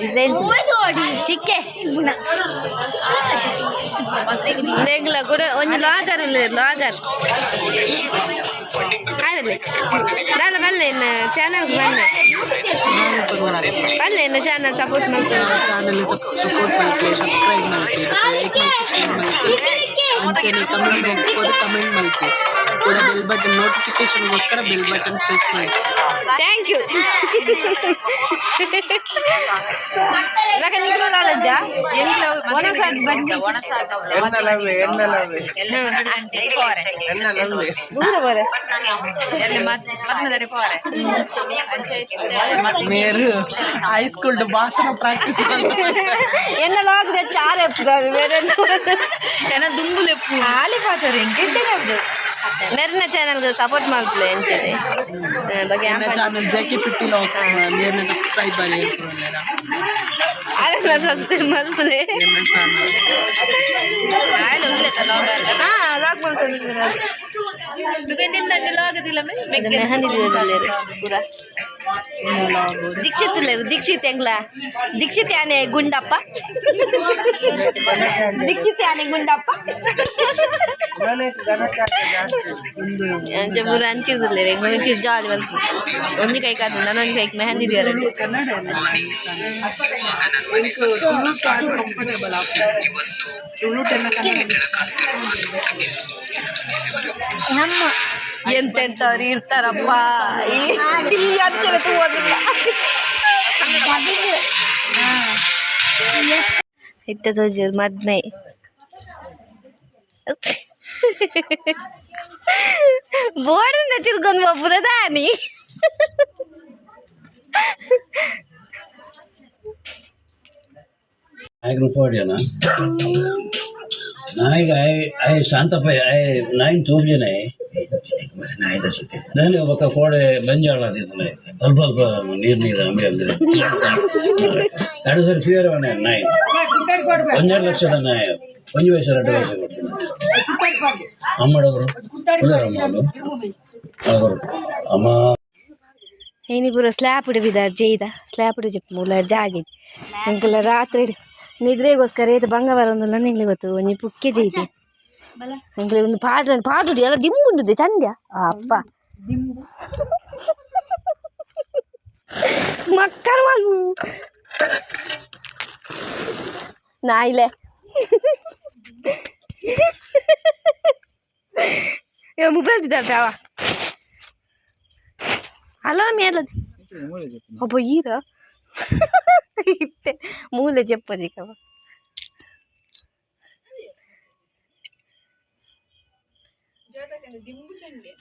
Designs ಚಿಕ್ಕೆ ದೇಗ್ಲ ಕೂಡ ಒಂದು logger ಅಲ್ಲಿ ಲಾಗರ್ ಕಾದಲ್ಲಿ ಬಲ್ಲ ಬಲ್ಲ ಇನ್ನು ಚಾನಲ್ ಬಲ್ಲ ಬಲ್ಲ ಇನ್ನು ಚಾನಲ್ ಸಪೋರ್ಟ್ ಮಾಡ್ತಾರೆ ಚಾನಲ್ ಸಪೋರ್ಟ್ ಮಾಡಿ ಸಬ್ಸ್ಕ್ರೈಬ್ ಮಾಡಿ ವಿಷಯನ ಕಮೆಂಟ್ ಮುಗಿಸ್ಬೋದು ಕಮೆಂಟ್ ಮಾಡಿ ಕೂಡ ಬೆಲ್ ಬಟನ್ ನೋಟಿಫಿಕೇಶನ್ ಗೋಸ್ಕರ ಬೆಲ್ ಬಟನ್ ಪ್ರೆಸ್ ಮಾಡಿ. ಥ್ಯಾಂಕ್ ಯು ಇವಾಗ ನಿಂಗೆ ಕಾಲೇಜಾ? ಎಲ್ಲ ಒಣಸಾಗಿ ಬಂದು ಒಣಸಾಗಿ ಎಲ್ಲ ಅಂದ್ರೆ ದೂರ ಬರ మీరు హై స్కూల్ భాషను ప్రాక్టీస్ ఎన్న లోకి తెచ్చి ఆరెప్పు వేరే దుమ్ములు ఎప్పు ఆలిపోతారు ఇంకెంటే మెరిన ఛానల్ సపోర్ట్ మాకు ఏం సబ్స్క్రైబ్ అని సబ్స్క్రైబ్ দিলাম মেহেন্দি দিয়ে দিলে পুরা दीक्षित लेव दीक्षित एंगला दीक्षित याने गुंडा पा दीक्षित याने गुंडा पा यान जब बुरान चीज ले रहे हैं वो चीज जाल वाल उन्हीं का एक आदमी ना उन्हीं का एक दिया रहे ಎಂತೆಂಥವ್ರು ಇರ್ತಾರಪ್ಪ? ಇಲ್ಲಿ ಅಂತೂ ಓದಿಲ್ಲ ಮದ್ನೆ. ಬೋರ್ಡಿಂದ ತಿರ್ಗೊಂಡು ಒಬ್ಬರದ ನೀ ಆಗಿನ ಪೋಡಿಯೋಣ नाही आहे आहे ಶಾಂತಪ್ಪ आहे ನಾಯಿನ ತೋರ್ಜಿನೇ దాని ఒక కోడ బంజాళ తీసుకున్నాయి అల్ప అల్ప నీరు నీరు అమ్మి అందరు అడుగుసారి క్లియర్ ఉన్నాయి నాయ. బంజారు లక్షద నాయ. పంచి వయసు రెండు వయసు అమ్మడు ఒకరు ఉన్నారు అమ్మడు. ఒకరు అమ్మ. నేను ఇప్పుడు స్లాపుడు బిద జైదా. స్లాపుడు చెప్పు జాగి ఇంకల రాత్రి ನಿದ್ರೆಗೋಸ್ಕರ ಏತು ಭಂಗ ಬರೋದಿಲ್ಲ ನಿಂಗೆ ಗೊತ್ತು ಒಂಜಿ ಪುಕ್ಕಿದೆ ಇದೆ ನಿಂಗೆ ಒಂದು ಪಾಟ ಪಾಟು ಎಲ್ಲ ದಿಂಬು ದಿಂಬುಂಡಿದೆ ಚಂದ್ಯ ಅಪ್ಪ ಮಕ್ಕಳು ನಾಯಿಲೆ ಮೊಬೈಲ್ ಇದ್ದಾವ ಅಲ್ಲ ಮೇಲದ ಅಪ್ಪ ಈರ ಇತ್ತೆ ಮೂಲೆ ಜಪ್ಪನಿಕವ ದಿಂಬು ಚಂಡೆ